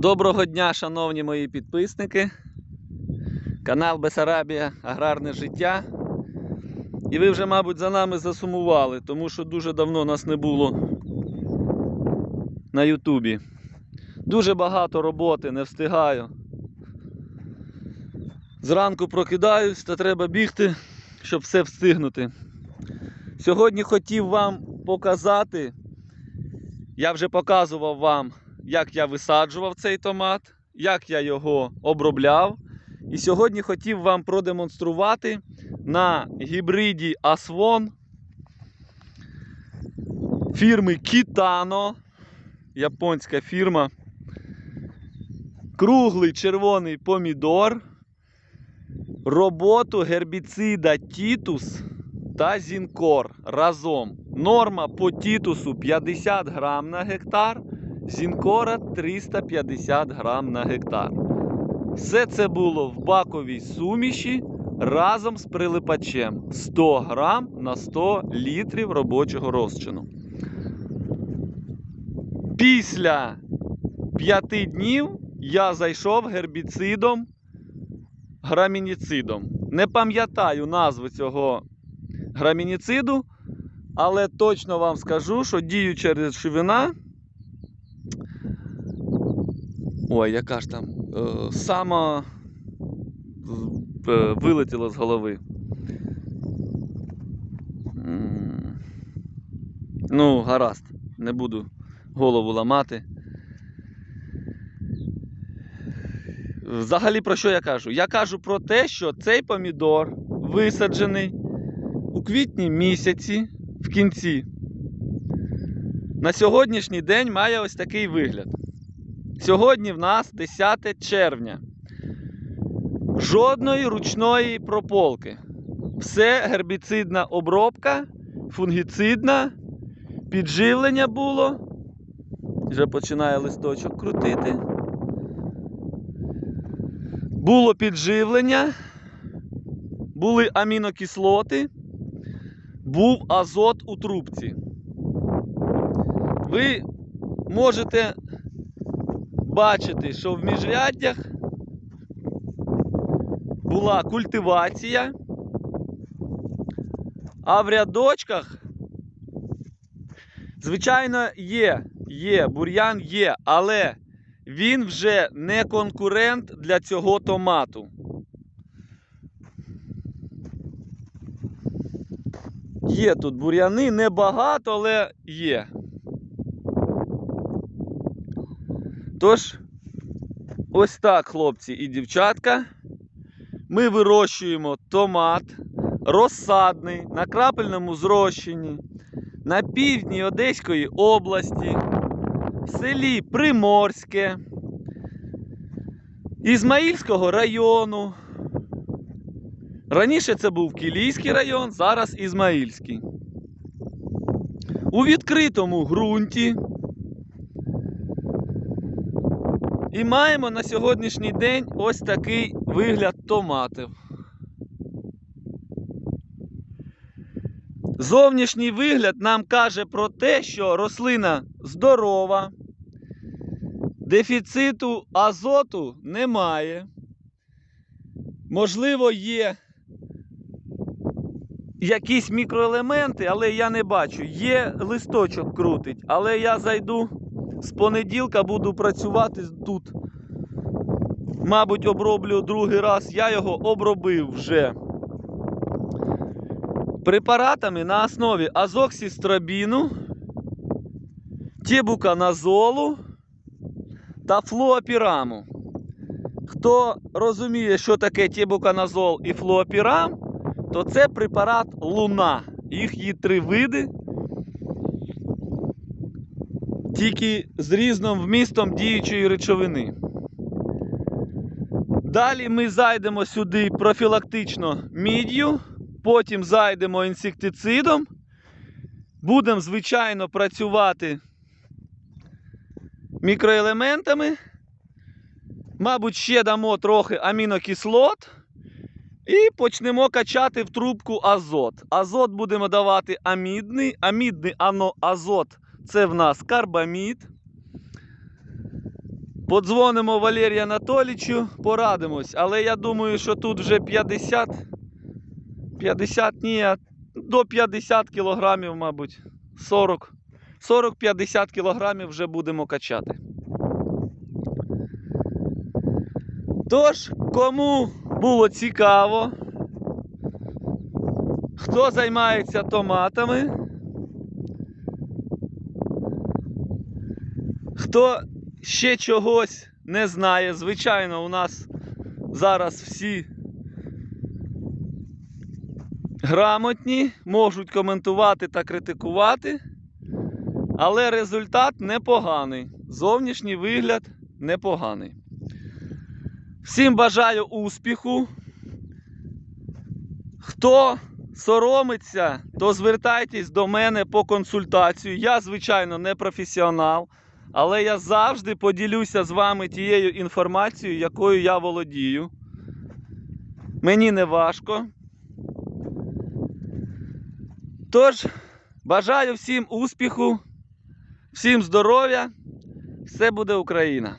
Доброго дня, шановні мої підписники. Канал Бесарабія Аграрне життя. І ви вже, мабуть, за нами засумували, тому що дуже давно нас не було на Ютубі. Дуже багато роботи, не встигаю. Зранку прокидаюсь та треба бігти, щоб все встигнути. Сьогодні хотів вам показати, я вже показував вам, як я висаджував цей томат, як я його обробляв. І сьогодні хотів вам продемонструвати на гібриді Aswon фірми Kitano, японська фірма. Круглий червоний помідор, роботу гербіцида Тітус та Зінкор разом. Норма по Тітусу 50 грам на гектар, Зінкора 350 грам на гектар. Все це було в баковій суміші разом з прилипачем 100 грам на 100 літрів робочого розчину. Після 5 днів я зайшов гербіцидом грамініцидом. Не пам'ятаю назви цього грамініциду, але точно вам скажу, що діюча речовина. Ой, яка ж там е, сама е, вилетіла з голови. Ну, гаразд, не буду голову ламати. Взагалі про що я кажу? Я кажу про те, що цей помідор висаджений у квітні місяці в кінці. На сьогоднішній день має ось такий вигляд. Сьогодні в нас 10 червня. Жодної ручної прополки. Все гербіцидна обробка, фунгіцидна, підживлення було. Вже починає листочок крутити. Було підживлення, були амінокислоти, був азот у трубці. Ви можете бачити, що в міжряддях була культивація, а в рядочках, звичайно, є, є, бур'ян є, але він вже не конкурент для цього томату. Є тут бур'яни, небагато, але є. Тож, ось так, хлопці і дівчатка. Ми вирощуємо томат розсадний на крапельному зрощенні на півдні Одеської області, в селі Приморське, Ізмаїльського району. Раніше це був Кілійський район, зараз Ізмаїльський. У відкритому ґрунті. І маємо на сьогоднішній день ось такий вигляд томатів. Зовнішній вигляд нам каже про те, що рослина здорова, дефіциту азоту немає. Можливо, є якісь мікроелементи, але я не бачу. Є листочок крутить, але я зайду з понеділка, буду працювати тут. Мабуть, оброблю другий раз. Я його обробив вже препаратами на основі азоксістробіну, тібуканазолу та флуопіраму. Хто розуміє, що таке тібуканазол і флуопірам, то це препарат Луна. Їх є три види. Тільки з різним вмістом діючої речовини. Далі ми зайдемо сюди профілактично мід'ю, потім зайдемо інсектицидом. Будемо, звичайно, працювати мікроелементами. Мабуть, ще дамо трохи амінокислот. І почнемо качати в трубку азот. Азот будемо давати амідний. Амідний ано- азот це в нас карбамід. Подзвонимо Валерію Анатолійовичу, порадимось. Але я думаю, що тут вже 50. 50 ні, до 50 кілограмів, мабуть. 40. 40-50 кілограмів вже будемо качати. Тож, кому було цікаво, хто займається томатами, хто ще чогось не знає, звичайно, у нас зараз всі грамотні, можуть коментувати та критикувати, але результат непоганий. Зовнішній вигляд непоганий. Всім бажаю успіху. Хто соромиться, то звертайтесь до мене по консультацію. Я, звичайно, не професіонал, але я завжди поділюся з вами тією інформацією, якою я володію. Мені не важко. Тож, бажаю всім успіху, всім здоров'я. Все буде Україна!